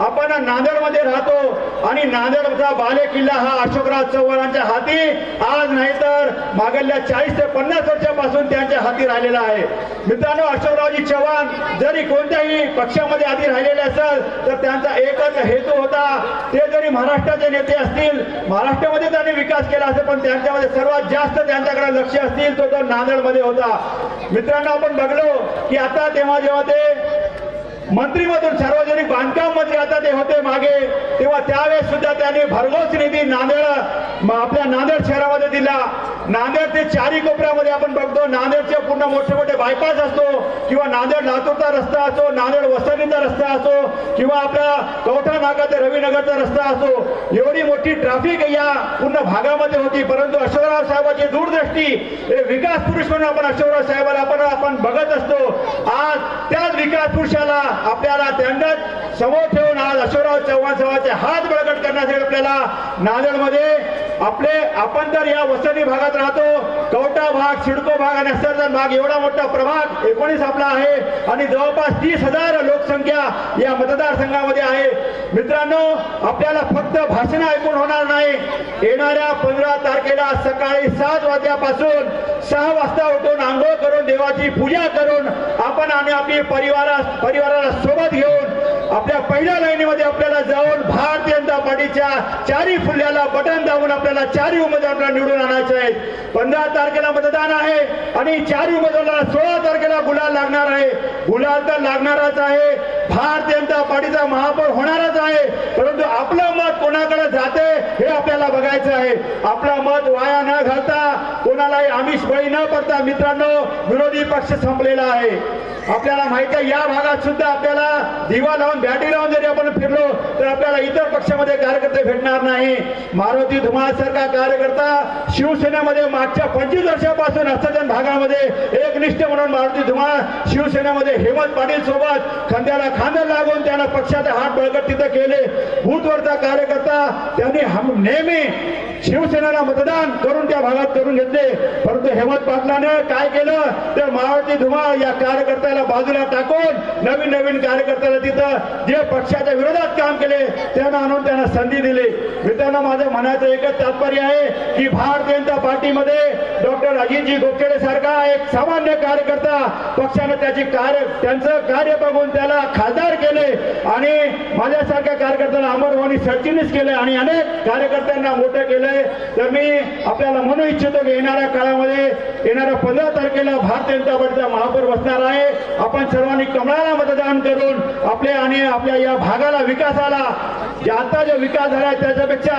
आपण नांदेडमध्ये राहतो आणि नांदेडचा बाले किल्ला हा अशोकराव चव्हाणांच्या हाती. आज नाही तर मागल्या चाळीस ते पन्नास वर्षापासून त्यांच्या हाती राहिलेला आहे. मित्रांनो अशोकरावजी चव्हाण जरी कोणत्याही पक्षामध्ये आधी राहिलेले असेल तर त्यांचा एकच हेतू होता. ते जरी महाराष्ट्राचे नेते असतील महाराष्ट्रामध्ये त्यांनी विकास केला असेल पण त्यांच्यामध्ये सर्वात जास्त त्यांच्याकडे लक्ष असतील तो तर नांदेडमध्ये होता. मित्रांनो आपण बघलो की आता तेव्हा जेव्हा ते मंत्रीमधून सार्वजनिक बांधकाम मंत्री आता ते होते मागे तेव्हा त्यावेळेस सुद्धा त्यांनी भरघोस निधी नांदेड आपल्या नांदेड शहरामध्ये दिला. नांदेड ते चारी कोपऱ्यामध्ये आपण बघतो नांदेडचे पूर्ण मोठे मोठे बायपास असतो किंवा नांदेड लातूरचा रस्ता असो नांदेड वसईचा रस्ता असो किंवा आपला कवठा नाका ते रवीनगरचा रस्ता असो एवढी मोठी ट्रॅफिक या पूर्ण भागामध्ये होती. परंतु अशोकराव साहेबांची दूरदृष्टी हे विकास पुरुष म्हणून आपण अशोकराव साहेबांना आपण आपण बघत असतो. आज त्याच विकास पुरुषाला आपल्याला त्यांना समोर ठेवून हात बळकट करण्यासाठी आपल्याला नांदेडमध्ये आपले आपण तर या वसनी भागात राहतो. कवटा भाग सिडको भाग आणि सर्जन भाग एवढा मोठा प्रभाग एकोणीस आपला आहे आणि जवळपास तीस हजार लोकसंख्या या मतदारसंघामध्ये आहे. मित्रांनो आपल्याला फक्त भाषण ऐकून होणार नाही. येणाऱ्या पंधरा तारखेला सकाळी सात वाजल्यापासून सहा वाजता उठून आंघोळ करून देवाची पूजा करून आपण आणि आपली परिवारा परिवाराला सोबत घेऊन आपल्या पहिल्या लाईनीमध्ये आपल्याला जाऊन भारतीय जनता पार्टीच्या चारी फुल्याला बटन दाबून आपल्याला चारही उमेदवारांना निवडून आणायचे आहेत. पंधरा तारखेला मतदान आहे आणि चारही उमेदवाराला सोळा तारखेला गुलाल लागणार आहे. गुलाल तर लागणारच आहे. भारतीय जनता पार्टीचा महापौर होणारच आहे. परंतु आपलं मत कोणाकडे जाते हे आपल्याला बघायचं आहे. आपलं मत वाया न घालता कोणालाही आमिष बळी न पडता मित्रांनो विरोधी पक्ष संपलेला आहे. आपल्याला माहिती आहे या भागात सुद्धा आपल्याला दिवा लावून बॅटी लावून जरी आपण फिरलो तर आपल्याला इतर पक्षामध्ये कार्यकर्ते भेटणार नाही. मारुती धुमासारखा कार्यकर्ता शिवसेनेमध्ये मागच्या पंचवीस वर्षापासून असजन भागामध्ये एकनिष्ठ म्हणून मारुती धुमाळ शिवसेनेमध्ये हेमंत पाटील सोबत खांद्याला खांदा लागून त्यांना पक्षाचे हात बळकट तिथं केले. भूतवरचा कार्यकर्ता त्यांनी हम नेहमी शिवसेनेला मतदान करून त्या भागात करून घेतले. परंतु हेमंत पाटलाने काय केलं? तर मारुती धुमाळ या कार्यकर्त्याला बाजूला टाकून नवीन नवीन कार्यकर्त्याला तिथं जे पक्षाच्या विरोधात काम केले त्यांना आणून त्यांना संधी दिली. मित्रांनो माझं म्हणायचं एकच तात्पर्य आहे की भारतीय जनता पार्टीमध्ये डॉक्टर अजितजी गोखेडे सारखा एक सामान्य कार्यकर्ता पक्षाने त्याची कार्य त्यांचं कार्य बघून त्याला खासदार केले आणि माझ्यासारख्या कार्यकर्त्याला अमरवाणी सचिनच केले आणि अनेक कार्यकर्त्यांना मोठं केलंय. तर मी आपल्याला म्हणू इच्छितो की येणाऱ्या काळामध्ये येणाऱ्या पंधरा तारखेला भारतीय जनता पार्टीचा महापौर बसणार आहे. आपण सर्वांनी कमळाला मतदान करून आपले आणि आपल्या या भागाला विकासाला जे आता जो विकास झाला त्याच्यापेक्षा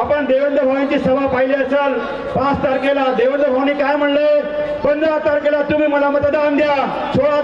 आपण देवेंद्र भवानीची सभा पाहिली असेल. पाच तारखेला देवेंद्र भवानी काय म्हणले? पंधरा तारखेला तुम्ही मला मतदान द्या. सोळा